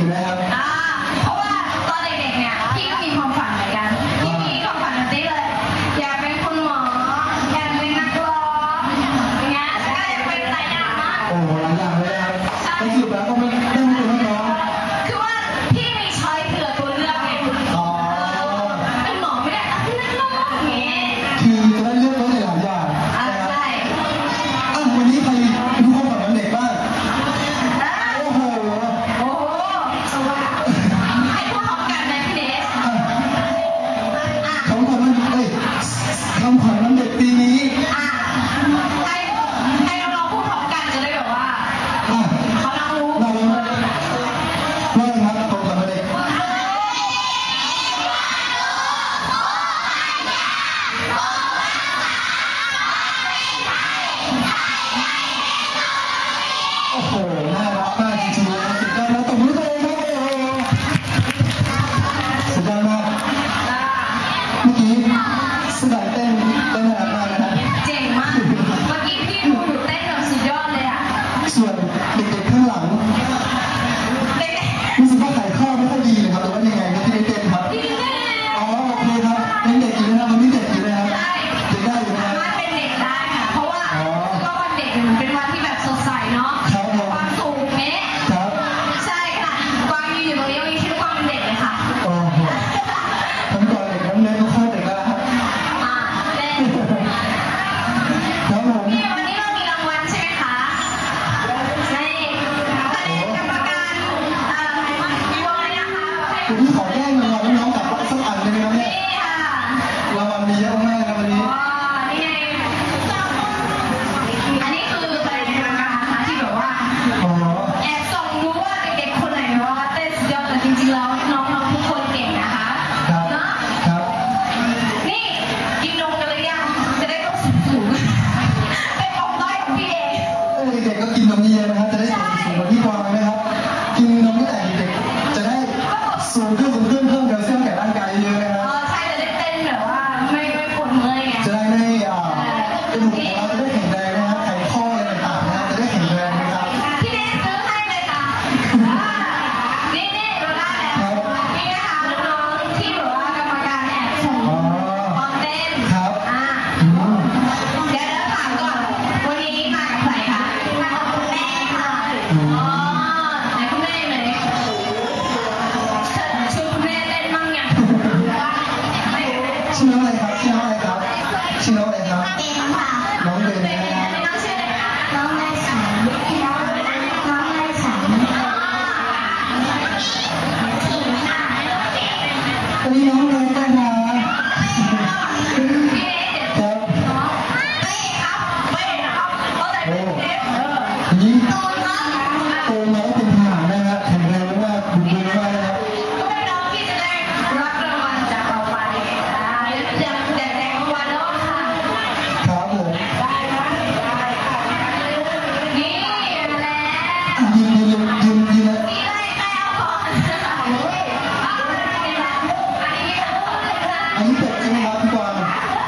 อีกไหมครัเพราะว่าตอนเด็กๆเนี่ยพี่ก็มีความฝันเหมือนกันพี่มีความฝันแบบนี้เลยอยากเป็นคุหมออยากเป็นนักร้องอย่างเงี้ยแล้วก็อยากเป็นหลายอย่างมาก โอ้หลายอย่างเลยนะครับก็แบบว่ามัน้น้องๆกลับบ้านสักอันได้ไหมครับเนี่ยค่ะรางวัลมีเยอะมาก 是牛奶吗对牛奶 Thank you, have fun.